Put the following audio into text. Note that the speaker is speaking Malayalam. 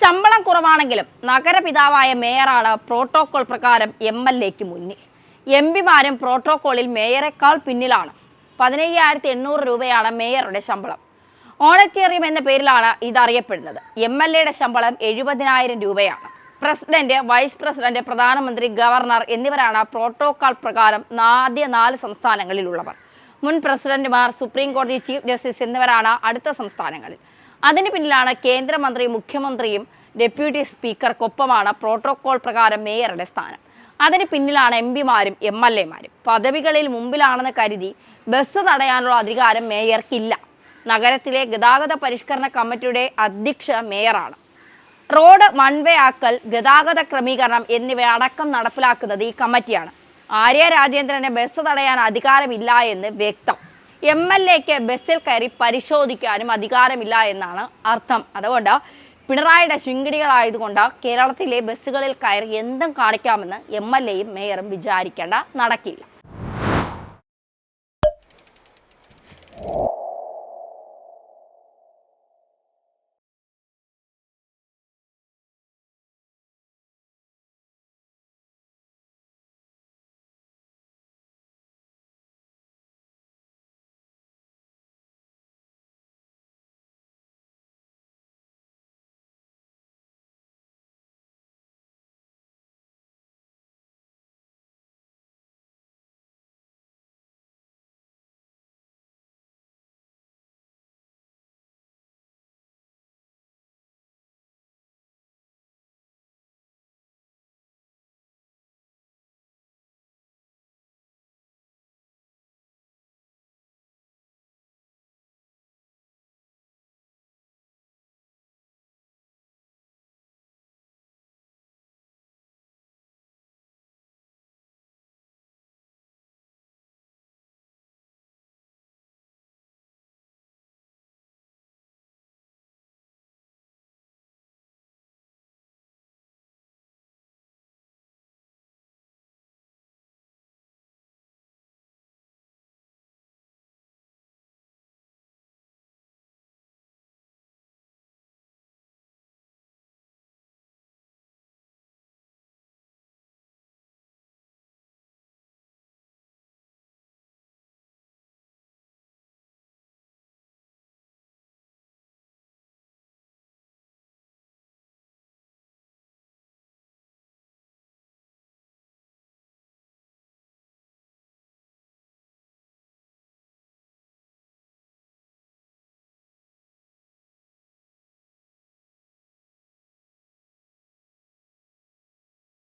ശമ്പളം കുറവാണെങ്കിലും നഗരപിതാവായ മേയറാണ് പ്രോട്ടോകോൾ പ്രകാരം എം എൽ എക്ക് മുന്നിൽ. എം പിമാരും പ്രോട്ടോകോളിൽ മേയറേക്കാൾ പിന്നിലാണ്. പതിനയ്യായിരത്തി എണ്ണൂറ് രൂപയാണ് മേയറുടെ ശമ്പളം. ഓണറ്റേറിയം എന്ന പേരിലാണ് ഇതറിയപ്പെടുന്നത്. എം എൽ എയുടെ ശമ്പളം എഴുപതിനായിരം രൂപയാണ്. പ്രസിഡന്റ് വൈസ് പ്രസിഡന്റ് പ്രധാനമന്ത്രി ഗവർണർ എന്നിവരാണ് പ്രോട്ടോകോൾ പ്രകാരം ആദ്യ നാല് സംസ്ഥാനങ്ങളിലുള്ളവർ. മുൻ പ്രസിഡന്റുമാർ സുപ്രീം കോടതി ചീഫ് ജസ്റ്റിസ് എന്നിവരാണ് അടുത്ത സംസ്ഥാനങ്ങളിൽ. അതിന് പിന്നിലാണ് കേന്ദ്രമന്ത്രി മുഖ്യമന്ത്രിയും ഡെപ്യൂട്ടി സ്പീക്കർക്കൊപ്പമാണ് പ്രോട്ടോകോൾ പ്രകാരം മേയറുടെ സ്ഥാനം. അതിന് പിന്നിലാണ് എം പിമാരും എം എൽ എമാരും. പദവികളിൽ മുമ്പിലാണെന്ന് കരുതി ബസ് തടയാനുള്ള അധികാരം മേയർക്കില്ല. നഗരത്തിലെ ഗതാഗത പരിഷ്കരണ കമ്മിറ്റിയുടെ അധ്യക്ഷ മേയറാണ്. റോഡ് വൺ വേ ആക്കൽ ഗതാഗത ക്രമീകരണം എന്നിവ അടക്കം നടപ്പിലാക്കുന്നത് ഈ കമ്മിറ്റിയാണ്. ആര്യ രാജേന്ദ്രന് ബസ് തടയാൻ അധികാരമില്ല എന്ന് വ്യക്തം. എം എൽ എക്ക് ബസ്സിൽ കയറി പരിശോധിക്കാനും അധികാരമില്ല എന്നാണ് അർത്ഥം. അതുകൊണ്ട് പിണറായിയുടെ ശൃംഖടികളായതുകൊണ്ട് കേരളത്തിലെ ബസ്സുകളിൽ കയറി എന്തും കാണിക്കാമെന്ന് എം എൽ എയും മേയറും വിചാരിക്കേണ്ട നടക്കില്ല.